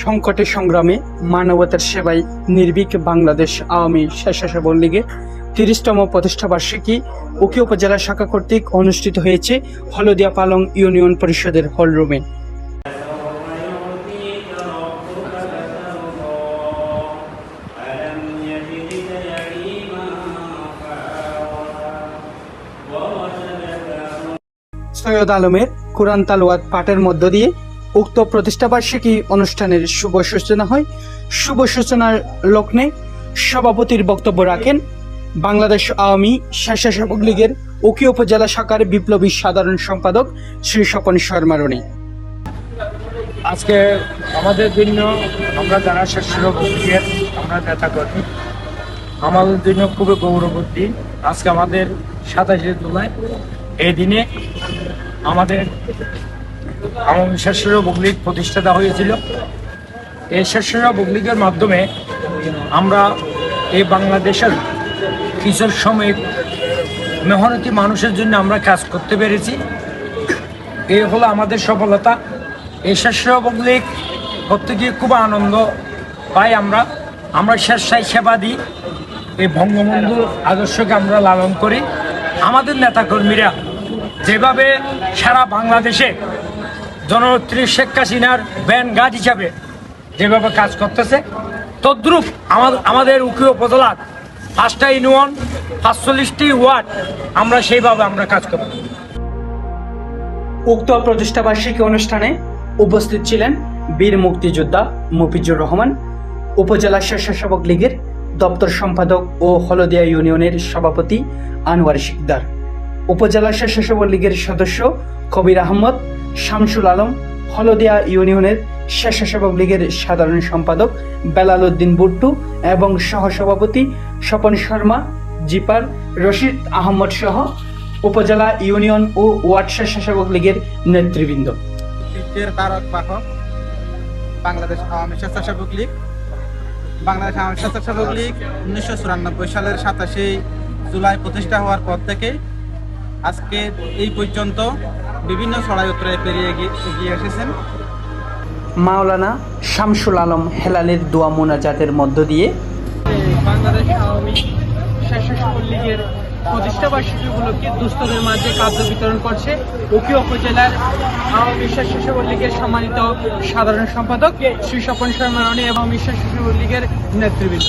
সংকটের সংগ্রামে মানবতার সেবায় নির্ভীক বাংলাদেশ আওয়ামী স্বেচ্ছাসেবক লীগের তিরিশতম প্রতিষ্ঠাবার্ষিকী উকি উপজেলা শাখা কর্তৃক অনুষ্ঠিত হয়েছে হলদিয়া পালং ইউনিয়ন পরিষদের হলরুমে। সৈয়দ আলমের কোরআন তালওয়াত পাঠের মধ্য দিয়ে উক্ত প্রতিষ্ঠাবার্ষিকী অনুষ্ঠানের শুভ সূচনা হয়। শুভ সূচনার লগ্নে সভাপতির বক্তব্য রাখেন বাংলাদেশ আওয়ামী স্বেচ্ছাসেবক লীগের উকি উপজেলা শাখার বিপ্লবী সাধারণ সম্পাদক শ্রী স্বপন শর্মারণী আজকে আমাদের জন্য আমরা যারা স্বেচ্ছাসেবকের আমরা নেতা করি আমাদের জন্য খুবই গৌরবের দিন আজকে আমাদের সাতাশে জুলাই, এই দিনে আমাদের আমার লীগ প্রতিষ্ঠা দেওয়া হয়েছিল। এই স্বেচ্ছাসেবক লীগের মাধ্যমে আমরা এই বাংলাদেশের কিশোর শ্রমিক, মেহনতি মানুষের জন্য আমরা কাজ করতে পেরেছি। এই হলো আমাদের সফলতা। এই স্বেচ্ছাসেবক লীগ করতে গিয়ে খুব আনন্দ পাই আমরা। আমরা স্বেচ্ছায় সেবা দিই। এই বঙ্গবন্ধুর আদর্শকে আমরা লালন করি। আমাদের নেতাকর্মীরা যেভাবে সারা বাংলাদেশে জননেত্রী শেখ হাসিনার ব্যান গার্ড হিসাবে যেভাবে কাজ করতেছে, তদ্রুপ আমাদের উকিল উপজেলার পাঁচটা ইউনিয়ন, পাঁচচল্লিশটি ওয়ার্ড আমরা সেইভাবে আমরা কাজ করব। উক্ত প্রতিষ্ঠাবার্ষিকী অনুষ্ঠানে উপস্থিত ছিলেন বীর মুক্তিযোদ্ধা মফিজুর রহমান, উপজেলা স্বেচ্ছাসেবক লীগের দপ্তর সম্পাদক ও হলদিয়া ইউনিয়নের সভাপতি আনোয়ার শিকদার। উপজেলা স্বেচ্ছাসেবক লীগের সদস্য কবির আহমদ, শামসুল আলম, হলদিয়া ইউনিয়নের স্বেচ্ছাসেবক লীগের সাধারণ সম্পাদক বেলাল উদ্দিন বুট্টু এবং সহসভাপতি স্বপন শর্মা, জিপার রশিদ আহমদ সহ উপজেলা ইউনিয়ন ও ওয়ার্ড স্বেচ্ছাসেবক লীগের নেতৃবৃন্দ। বাংলাদেশ আওয়ামী স্বেচ্ছাসেবক লীগ। বাংলাদেশ আওয়ামী স্বেচ্ছাসেবক লীগ উনিশশো চুরানব্বই সালের সাতাশে জুলাই প্রতিষ্ঠা হওয়ার পর থেকে আজকে এই পর্যন্ত বিভিন্ন উত্তরে পেরিয়ে এগিয়ে এসেছেন। মাওলানা শামসুল আলম হেলালের দোয়া মোনাজাতের মধ্য দিয়ে বাংলাদেশ আওয়ামী স্বেচ্ছাসেবক লীগের প্রতিষ্ঠা বার্ষিকী উপলক্ষে দুস্থদের মাঝে খাদ্য বিতরণ করছে। উকি উপজেলার আওয়ামী স্বেচ্ছাসেবক লীগের সম্মানিত সাধারণ সম্পাদক শ্রী স্বপন শর্মা এবং আওয়ামী স্বেচ্ছাসেবক লীগের নেতৃবৃন্দ।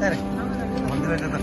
సరే ముందు పెట్టడం